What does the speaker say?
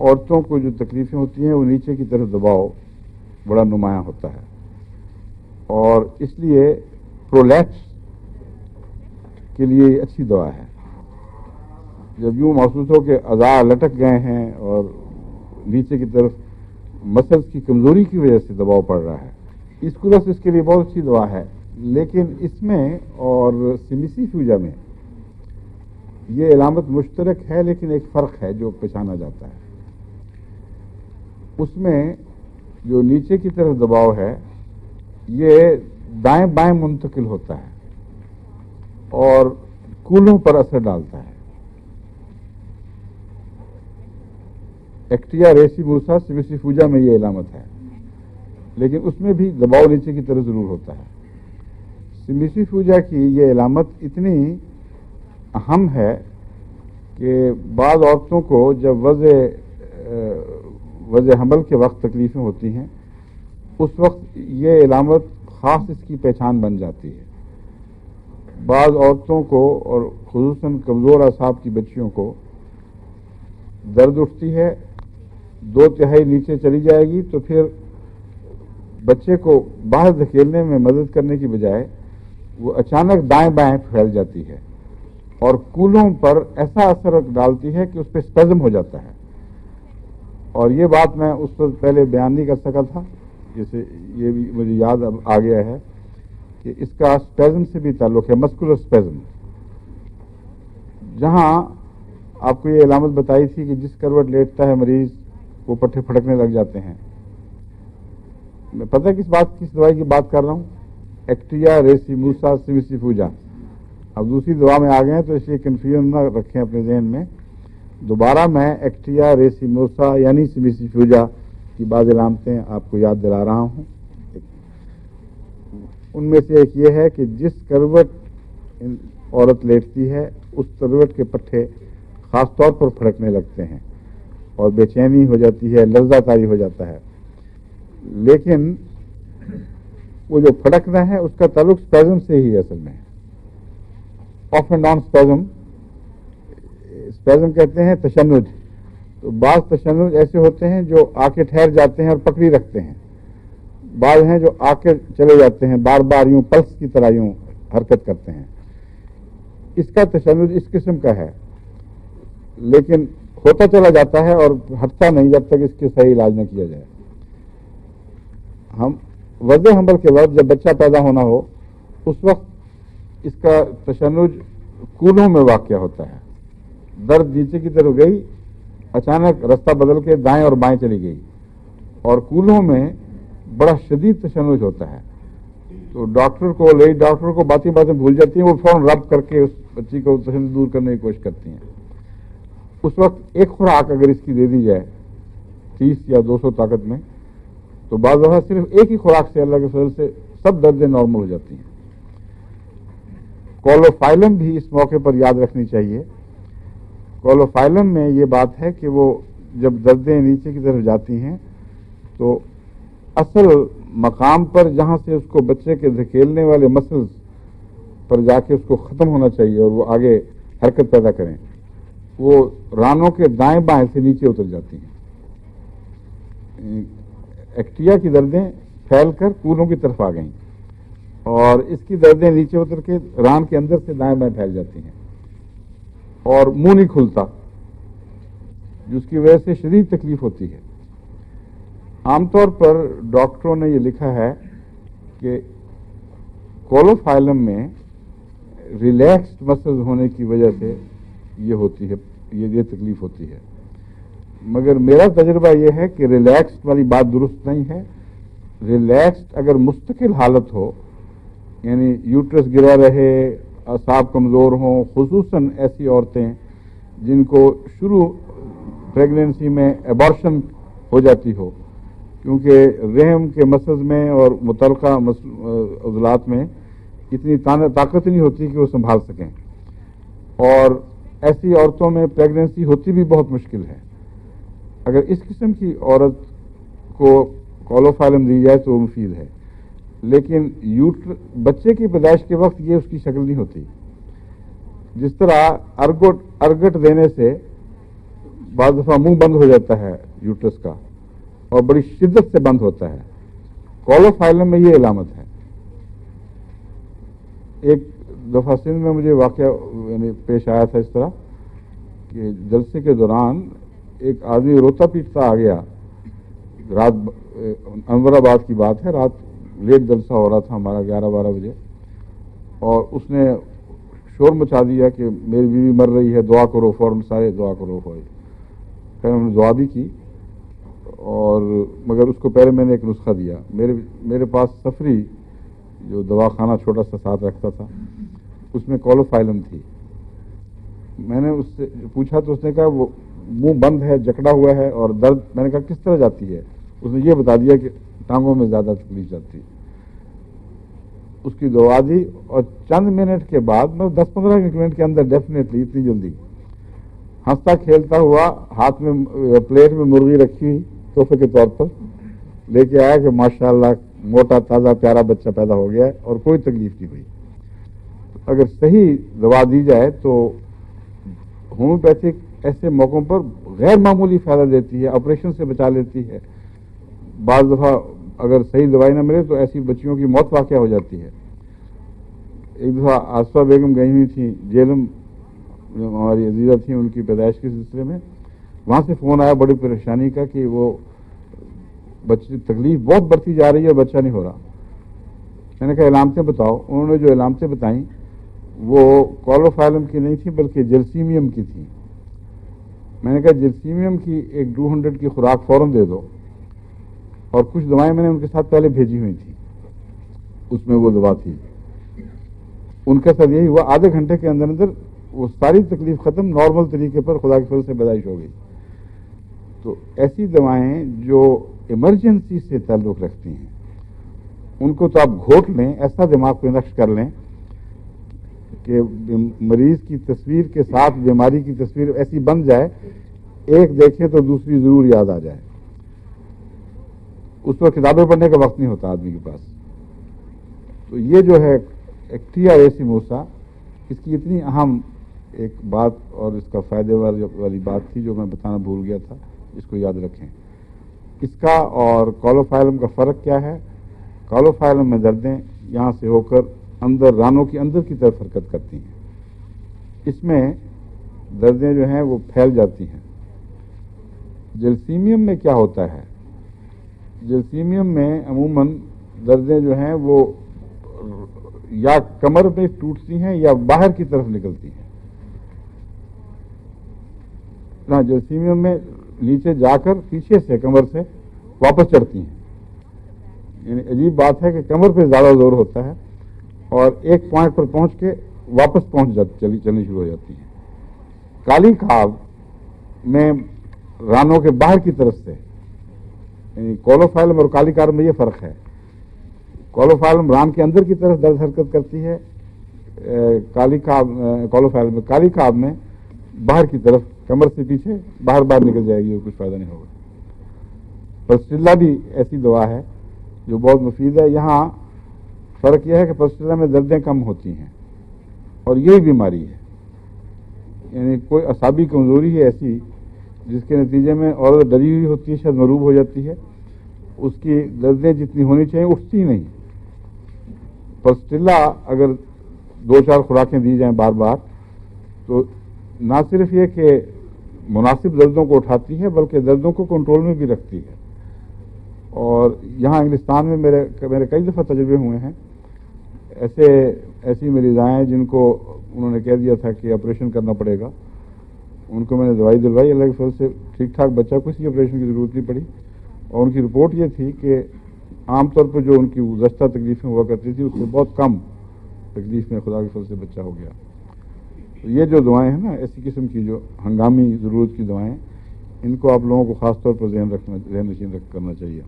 औरतों को जो तकलीफ़ें होती हैं, वो नीचे की तरफ़ दबाव बड़ा नुमाया होता है। और इसलिए प्रोलैक्स के लिए अच्छी दवा है। जब यूँ महसूस हो कि अज़ा लटक गए हैं और नीचे की तरफ़ मसल्स की कमज़ोरी की वजह से दबाव पड़ रहा है इसकुलस इसके लिए बहुत अच्छी दवा है। लेकिन इसमें और सिमिसी फ्यूजा में ये अलामत मुश्तरक है, लेकिन एक फ़र्क है जो पहचाना जाता है। उसमें जो नीचे की तरफ़ दबाव है, ये दाएँ बाएँ मुंतकिल होता है और कूलों पर असर डालता है। एक्टिया रेसी मूसा, सिविसी फूजा में ये इलामत है। लेकिन उसमें भी दबाव नीचे की तरफ़ ज़रूर होता है। सिमिसी फूजा की ये इलामत इतनी अहम है कि बाद औरतों को जब वज़ वज़ हमल के वक्त तकलीफ़ें होती हैं, उस वक्त ये इलामत ख़ास इसकी पहचान बन जाती है। बाद औरतों को और खसूस कमज़ोर असाब की बच्चियों को दर्द उठती है, दो तिहाई नीचे चली जाएगी तो फिर बच्चे को बाहर धकेलने में मदद करने की बजाय वो अचानक दाएँ बाएँ फैल जाती है और कूलों पर ऐसा असर डालती है कि उस पर स्पेजम हो जाता है। और ये बात मैं उस पर पहले बयान नहीं कर सका था, जैसे ये भी मुझे याद अब आ गया है कि इसका स्पेजम से भी ताल्लुक है मस्कुलर स्पेजम जहाँ आपको ये अलामत बताई थी कि जिस करवट लेटता है मरीज़, वो पट्टे फटकने लग जाते हैं। मैं पता है किस बात, किस दवाई की बात कर रहा हूँ? एक्टिया रेसी मूसा सिविसी पूजा अब दूसरी दवा में आ गए हैं तो इसलिए कन्फ्यूज़न ना रखें अपने जहन में। दोबारा मैं एक्टिया, रेसी मूसा, यानी सिविसी पूजा की बाद इलामतें आपको याद दिला रहा हूँ। उनमें से एक ये है कि जिस करवट औरत लेटती है, उस करवट के पट्टे ख़ास तौर पर फड़कने लगते हैं और बेचैनी हो जाती है लज्जा तारी हो जाता है। लेकिन वो जो फड़कना है, उसका ताल्लुक स्पेजम से ही असल में off and on spasm spasm कहते हैं तशनुज तो बाज तशनुज ऐसे होते हैं जो आके ठहर जाते हैं और पकड़ी रखते हैं। बाज हैं जो आके चले जाते हैं बार बार यूँ पल्स की तरह यूँ हरकत करते हैं। इसका तशनुज इस किस्म का है। लेकिन होता चला जाता है और हटता नहीं जब तक इसके सही इलाज न किया जाए। हम वजह हमल के वक्त जब बच्चा पैदा होना हो, उस वक्त इसका तशनुज कूलों में वाक़ होता है। दर्द नीचे की तरफ़ गई, अचानक रास्ता बदल के दाएँ और बाएँ चली गई। और कूलों में बड़ा शदीद तशनुज होता है। तो डॉक्टर को, लेडी डॉक्टर को बातें बातें भूल जाती हैं, वो फ़ौरन रब करके उस बच्ची को तशनुज दूर करने की कोशिश करती हैं। उस वक्त एक खुराक अगर इसकी दे दी जाए, तीस या दो सौ ताकत में तो बाद सिर्फ़ एक ही खुराक से अल्लाह के फजल से सब दर्दें नॉर्मल हो जाती हैं। कॉलोफाइलम भी इस मौके पर याद रखनी चाहिए। कोलोफाइलम में ये बात है कि वो जब दर्दें नीचे की तरफ़ जाती हैं तो असल मकाम पर जहाँ से उसको बच्चे के धकेलने वाले मसल्स पर जाके उसको ख़त्म होना चाहिए और वो आगे हरकत पैदा करें, वो रानों के दाएँ बाएँ से नीचे उतर जाती हैं। एक्टिया की दर्दें फैलकर कूलों की तरफ़ आ गईं और इसकी दर्दें नीचे उतर के रान के अंदर से दाएँ बाएँ फैल जाती हैं। और मुँह नहीं खुलता, जिसकी वजह से शरीर तकलीफ़ होती है। आमतौर पर डॉक्टरों ने ये लिखा है कि कोलोफाइलम में रिलैक्स्ड मसल्स होने की वजह से ये होती है, ये ये तकलीफ़ होती है। मगर मेरा तजर्बा यह है कि रिलैक्स्ड वाली बात दुरुस्त नहीं है। रिलैक्स्ड अगर मुस्तकिल हालत हो, यानी यूट्रस गिरा रहे असाब कमज़ोर हों खसूस ऐसी औरतें जिनको शुरू प्रेगनेंसी में एबॉर्शन हो जाती हो, क्योंकि रहम के मसज में और मुतल अजलात में इतनी ताकत नहीं होती कि वो संभाल सकें। और ऐसी औरतों में प्रेगनेंसी होती भी बहुत मुश्किल है। अगर इस किस्म की औरत को कॉलोफाइलम दी जाए तो वो मुफीद है। लेकिन यूट्र, बच्चे की पैदाइश के वक्त ये उसकी शक्ल नहीं होती। जिस तरह अर्गट अर्गट देने से बाद दफ़ा मुँह बंद हो जाता है यूट्रस का और बड़ी शिद्दत से बंद होता है। कॉलोफाइलम में ये इलामत है। एक दफ़ा सिंध में मुझे वाक़ यानी पेश आया था इस तरह कि जलसे के दौरान एक आदमी रोता पीटता आ गया। रात अनवराबाद की बात है, रात लेट जलसा हो रहा था हमारा ग्यारह बारह बजे। और उसने शोर मचा दिया कि मेरी बीवी मर रही है, दुआ करो, फ़ौरन सारे दुआ करो हो खैर हमने दुआ भी की और मगर उसको पहले मैंने एक नुस्खा दिया। मेरे मेरे पास सफरी जो दवाखाना छोटा सा साथ रखता था, उसमें कॉलोफाइलम थी। मैंने उससे पूछा तो उसने कहा, वो मुँह बंद है, जकड़ा हुआ है और दर्द, मैंने कहा, किस तरह जाती है? उसने ये बता दिया कि टांगों में ज़्यादा तकलीफ़ जाती उसकी दवा दी और चंद मिनट के बाद मैं दस पंद्रह मिनट के अंदर डेफिनेटली इतनी जल्दी। हंसता खेलता हुआ हाथ में प्लेट में मुर्गी रखी तोहफे के तौर पर, लेके आया कि माशाल्लाह मोटा, ताज़ा, प्यारा बच्चा पैदा हो गया और कोई तकलीफ़ नहीं हुई। अगर सही दवा दी जाए तो होम्योपैथिक ऐसे मौक़ों पर गैर मामूली फ़ायदा देती है, ऑपरेशन से बचा लेती है। बाज़ दफ़ा अगर सही दवाई ना मिले तो ऐसी बच्चियों की मौत वाक़ हो जाती है। एक दफ़ा आसफा बेगम गई हुई थी जेलम हमारी अजीज़ा थी, उनकी पैदाइश के सिलसिले में। वहाँ से फ़ोन आया बड़ी परेशानी का कि वो बच्चे तकलीफ़ बहुत बढ़ती जा रही है बच्चा नहीं हो रहा। मैंने कहा इलामतें बताओ। उन्होंने जो इलामतें बताई, वो कॉलोफाइलम की नहीं थी, बल्कि जलसीमियम की थी। मैंने कहा, जलसीमियम की एक टू हंड्रेड की खुराक फ़ौरन दे दो। और कुछ दवाएँ मैंने उनके साथ पहले भेजी हुई थी। उसमें वो दवा थी। उनका साथ यही हुआ। आधे घंटे के अंदर अंदर वो सारी तकलीफ़ ख़त्म नॉर्मल तरीके पर खुदा के फल से पैदाइश हो गई। तो ऐसी दवाएँ जो इमरजेंसी से ताल्लुक़ रखती हैं, उनको तो आप घोट लें, ऐसा दिमाग पे नक्श कर लें कि मरीज़ की तस्वीर के साथ, बीमारी की तस्वीर ऐसी बन जाए, एक देखे तो दूसरी ज़रूर याद आ जाए। उस पर किताबें पढ़ने का वक्त नहीं होता आदमी के पास। तो ये जो है एक्टिया ऐसी मूसा, इसकी इतनी अहम एक बात और इसका फ़ायदे वाली बात थी जो मैं बताना भूल गया था, इसको याद रखें। इसका और कॉलोफाइलम का फ़र्क क्या है? कॉलोफाइलम में दर्दें यहाँ से होकर अंदर, रानों की अंदर की तरफ़ हरकत करती हैं। इसमें दर्दें जो हैं वो फैल जाती हैं। जलसीमियम में क्या होता है? जलसीमियम में अमूमन दर्दें जो हैं वो या कमर में टूटती हैं या बाहर की तरफ़ निकलती हैं। ना जलसीमियम में नीचे जाकर पीछे से कमर से वापस चढ़ती हैं। यानी अजीब बात है कि कमर पे ज़्यादा ज़ोर होता है और एक पॉइंट पर पहुँच के वापस पहुँच जाती, चली, चलनी शुरू हो जाती है। काली खाब में रानों के बाहर की तरफ़ से कोलोफाइलम और काली कार में ये फ़र्क है। कोलोफाइलम रान के अंदर की तरफ़ दर्द हरकत करती है काली खाब कोलोफाइलम में काली खाब में बाहर की तरफ़, कमर से पीछे, बाहर बाहर निकल जाएगी और कुछ फ़ायदा नहीं होगा। पस्टिल्ला भी ऐसी दवा है जो बहुत मुफीद है। यहाँ फ़र्क यह है कि पस्टिल्ला में दर्दें कम होती हैं और यही बीमारी है। यानी कोई असाबी कमज़ोरी है ऐसी जिसके नतीजे में औरत डरी हुई होती है, शायद मरूब हो जाती है। उसकी दर्दें जितनी होनी चाहिए, उठती नहीं। पस्टिल्ला अगर दो चार खुराकें दी जाएँ बार बार तो ना सिर्फ़ ये कि मुनासिब दर्दों को उठाती है, बल्कि दर्दों को कंट्रोल में भी रखती है। और यहाँ इंग्लिस्तान में मेरे मेरे कई दफ़ा तजर्बे हुए हैं। ऐसे, ऐसी मरीज़ाएँ जिनको उन्होंने कह दिया था कि ऑपरेशन करना पड़ेगा, उनको मैंने दवाई दिलवाई के फल से ठीक ठाक बच्चा कुछ ऑपरेशन की ज़रूरत नहीं पड़ी। और उनकी रिपोर्ट ये थी कि आमतौर पर जो उनकी गुजशत तकलीफ़ें हुआ करती थी, उससे बहुत कम तकलीफ़ में खुदा के फल से बच्चा हो गया। तो ये जो दवाएँ हैं ना, ऐसी किस्म की जो हंगामी ज़रूरत की दवाएँ इनको आप लोगों को ख़ास तौर पर जहन रखना जहन नशीन रख, करना चाहिए।